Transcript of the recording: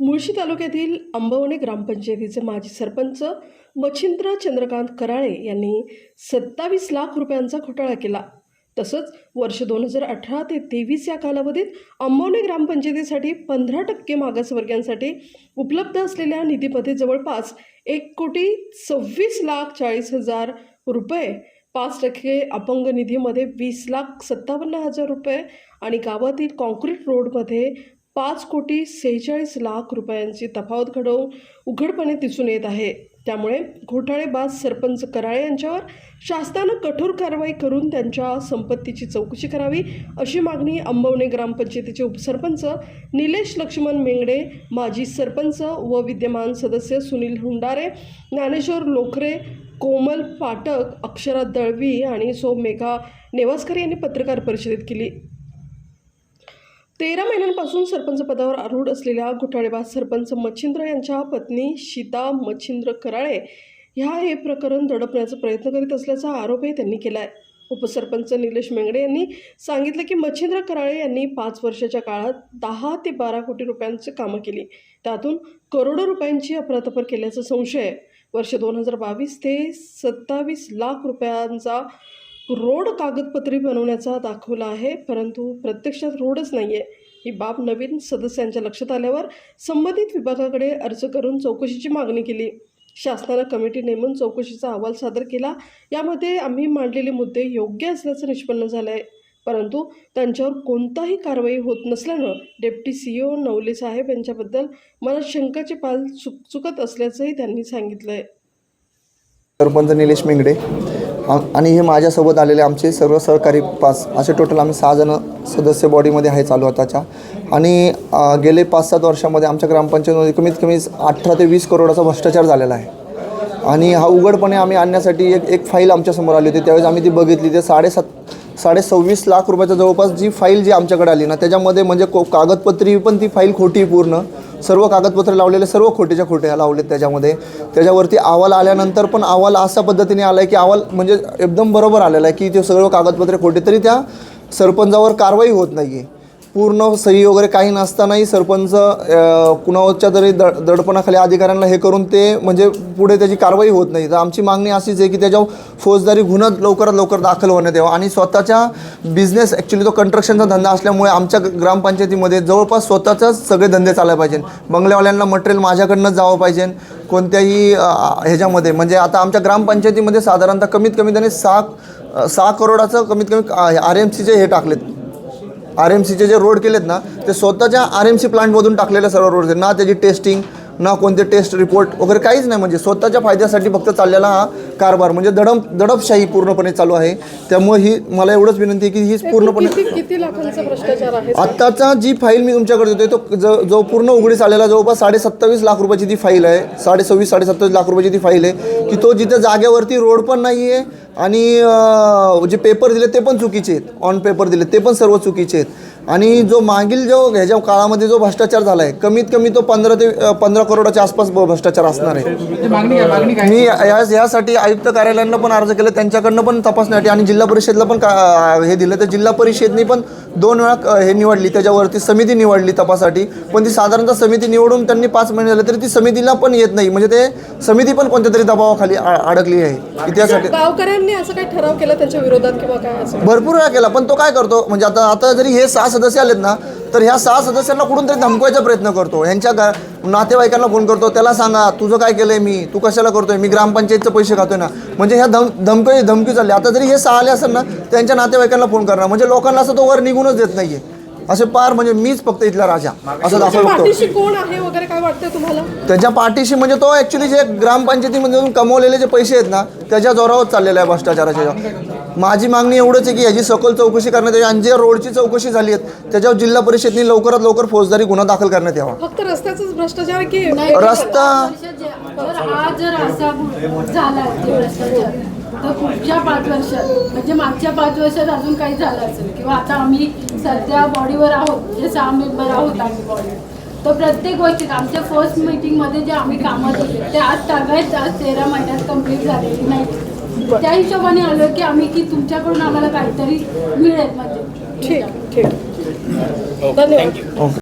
मुळशी तालुक्यातील आंबवणे ग्रामपंचायतीचे माजी सरपंच मच्छिंद्र चंद्रकांत कराळे यांनी सत्तावीस लाख रुपयांचा घोटाळा केला. तसंच वर्ष दोन हजार अठरा ते तेवीस या कालावधीत अंबवणे ग्रामपंचायतीसाठी पंधरा टक्के मागासवर्गीयांसाठी उपलब्ध असलेल्या निधीमध्ये जवळपास एक कोटी सव्वीस लाख चाळीस हजार रुपये पाच टक्के अपंग निधीमध्ये वीस लाख सत्तावन्न हजार रुपये आणि गावातील कॉन्क्रीट रोडमध्ये पाच कोटी सेहेचाळीस लाख रुपयांची तफावत घडवून उघडपणे दिसून येत आहे. त्यामुळे घोटाळेबाज सरपंच कराळे यांच्यावर शासनानं कठोर कारवाई करून त्यांच्या संपत्तीची चौकशी करावी अशी मागणी अंबवणे ग्रामपंचायतीचे उपसरपंच निलेश लक्ष्मण मेंगडे माजी सरपंच व विद्यमान सदस्य सुनील हुंडारे ज्ञानेश्वर लोखरे कोमल फाटक अक्षरा दळवी आणि सौमेघा नेवासकर यांनी पत्रकार परिषदेत केली. तेरा महिन्यांपासून सरपंच पदावर आरूढ असलेल्या घोटाळेबाज सरपंच मच्छिंद्र यांच्या पत्नी शीता मच्छिंद्र कराळे ह्या हे प्रकरण दडपण्याचा प्रयत्न करीत असल्याचा आरोपही त्यांनी केला आहे उपसरपंच निलेश मेंगडे यांनी सांगितलं की मच्छिंद्र कराळे यांनी पाच वर्षाच्या काळात दहा ते बारा कोटी रुपयांची कामं केली. त्यातून करोडो रुपयांची अपरातपर केल्याचा संशय. आहे वर्ष दोन हजार बावीस ते सत्तावीस लाख रुपयांचा रोड कागदपत्री बनवण्याचा दाखवला आहे परंतु प्रत्यक्षात रोडच नाही आहे ही बाब नवीन सदस्यांच्या लक्षात आल्यावर संबंधित विभागाकडे अर्ज करून चौकशीची मागणी केली. शासनानं कमिटी नेमून चौकशीचा अहवाल सादर केला. यामध्ये आम्ही मांडलेले मुद्दे योग्य असल्याचं निष्पन्न झालं आहे परंतु त्यांच्यावर कोणताही कारवाई होत नसल्यानं डेप्टी सी ओ नवले साहेब यांच्याबद्दल मला शंकाचे पाल चुक चुकत असल्याचंही त्यांनी सांगितलं आहे सरपंच निलेश मेंगडे आणि हे माझ्यासोबत आलेले आमचे सर्व सहकारी पाच असे टोटल आम्ही सहा जण सदस्य बॉडीमध्ये आहे चालू आताच्या. आणि गेले पाच सात वर्षामध्ये आमच्या ग्रामपंचायतमध्ये कमीत कमी अठरा ते वीस करोडाचा भ्रष्टाचार झालेला आहे. आणि हा उघडपणे आम्ही आणण्यासाठी एक एक फाईल आमच्यासमोर आली होती. त्यावेळेस आम्ही ती बघितली. ते साडेसात साडे सव्वीस लाख रुपयाच्या जवळपास जी फाईल जी आमच्याकडे आली ना त्याच्यामध्ये म्हणजे को कागदपत्री पण ती फाईल खोटी पूर्ण. सर्व कागदपत्र लावलेले सर्व खोटेच्या खोट्या लावलेत त्याच्यामध्ये. त्याच्यावरती अहवाल आल्यानंतर पण अहवाल अशा पद्धतीने आला आहे की अहवाल म्हणजे एकदम बरोबर आलेला आहे की ते सर्व कागदपत्रे खोटे तरी त्या सरपंचावर कारवाई होत नाही आहे पूर्ण सही वगैरे काही नसतानाही सरपंच अ, कुणाच्या तरी दड दडपणाखाली अधिकाऱ्यांना हे करून ते म्हणजे पुढे त्याची कारवाई होत नाही. तर आमची मागणी अशीच आहे की त्याच्यावर फौजदारी गुन्हा लवकरात लवकर दाखल होण्यात यावा आणि स्वतःच्या बिझनेस ॲक्च्युली तो कंस्ट्रक्शनचा धंदा असल्यामुळे आमच्या ग्रामपंचायतीमध्ये जवळपास स्वतःचाच सगळे धंदे चालायला पाहिजे. बंगल्यावाल्यांना मटेरियल माझ्याकडनंच जावं पाहिजे. कोणत्याही ह्याच्यामध्ये म्हणजे आता आमच्या ग्रामपंचायतीमध्ये साधारणतः कमीत कमी त्याने सहा सहा करोडाचं कमीत कमी आर एम सीचे हे टाकलेत. आर एम सीचे जे रोड केलेत ना ते स्वतःच्या आर एम सी प्लांटमधून टाकलेले सर्व रोड आहेत. ना त्याची टेस्टिंग ना कोणते टेस्ट रिपोर्ट वगैरे काहीच नाही. म्हणजे स्वतःच्या फायद्यासाठी फक्त चाललेला हा कारभार. म्हणजे दडप दडपशाही पूर्णपणे चालू आहे. त्यामुळे ही मला एवढंच विनंती आहे की हीच पूर्णपणे आत्ताचा जी फाईल मी तुमच्याकडे देतोय तो ज जो पूर्ण उघडीस आलेला जवळपास साडे सत्तावीस लाख रुपयाची ती फाईल आहे. साडे सव्वीस साडे सत्तावीस लाख रुपयाची ती फाईल आहे की तो जिथे जागेवरती रोड पण नाही आहे आणि जे पेपर दिले ते पण चुकीचे आहेत. ऑन पेपर दिले ते पण सर्व चुकीचे आहेत. आणि जो मागील जो ह्याच्या काळामध्ये जो भ्रष्टाचार झाला आहे कमीत कमी तो पंधरा ते पंधरा करोडाच्या आसपास भ्ष्टाचार असणार आहे. मी या यासाठी आयुक्त कार्यालयांना पण अर्ज केला त्यांच्याकडनं पण तपासण्यासाठी आणि जिल्हा परिषदला पण का हे दिलं. तर जिल्हा परिषदनी पण दोन वेळा हे निवडली त्याच्यावरती समिती निवडली तपासाठी पण ती साधारणतः समिती निवडून त्यांनी पाच महिने झाले तरी ती समितीला पण येत नाही. म्हणजे ते समिती पण कोणत्या तरी दबावाखाली अडकली आहे. की त्यासाठी त्यांनी असं काही ठराव केला त्याच्या विरोधात किंवा काय असं भरपूर वेळा केला पण तो काय करतो म्हणजे आता आता जरी हे सहा सदस्य आलेत ना तर ह्या सहा सदस्यांना कुठून तरी धमकवायचा प्रयत्न करतो. यांच्या घ नातेवाईकांना फोन करतो त्याला सांगा तुझं काय केलंय मी? तू कशाला करतोय? मी ग्रामपंचायतचं पैसे खातोय ना. म्हणजे ह्या धम धमकी धमकी चालली. आता जरी हे सहा आले असेल ना त्यांच्या नातेवाईकांना फोन करणार. म्हणजे लोकांना असं तो वर निघूनच देत नाहीये. असे पार म्हणजे मीच फक्त इथला राजा. असं दाखवतो पाठीशी कोण आहे वगैरे काय वाटतंय तुम्हाला? त्याच्या पाठीशी म्हणजे तो ॲक्च्युली जे ग्रामपंचायतीमधून कमवलेले जे पैसे आहेत ना त्याच्या जोरावर चाललेला आहे भ्रष्टाचाराच्या माझी मागणी एवढंच आहे की याची सखोल चौकशी करण्यात यावी. आणि जे रोडची चौकशी झाली आहे त्याच्यावर जिल्हा परिषदनी लवकरात लवकर फौजदारी गुन्हा दाखल करण्यात यावा. फक्त रस्त्याचाच भ्रष्टाचार की रस्ता जर असा झाला ते भ्रष्टाचार. तर पुढच्या पाच वर्षात म्हणजे मागच्या पाच वर्षात अजून काही झालं असेल किंवा आता आम्ही सध्या बॉडीवर आहोत जे सहा मेंबर आहोत आम्ही बॉडी तर प्रत्येक गोष्टीत आमच्या फर्स्ट मीटिंगमध्ये जे आम्ही कामं केले ते आज तागायत आज तेरा महिन्यात कंप्लीट झालेली नाही. त्या हिशोबाने आलो की आम्ही की तुमच्याकडून आम्हाला काहीतरी मिळेल म्हणजे. ठीक ठीक. धन्यवाद.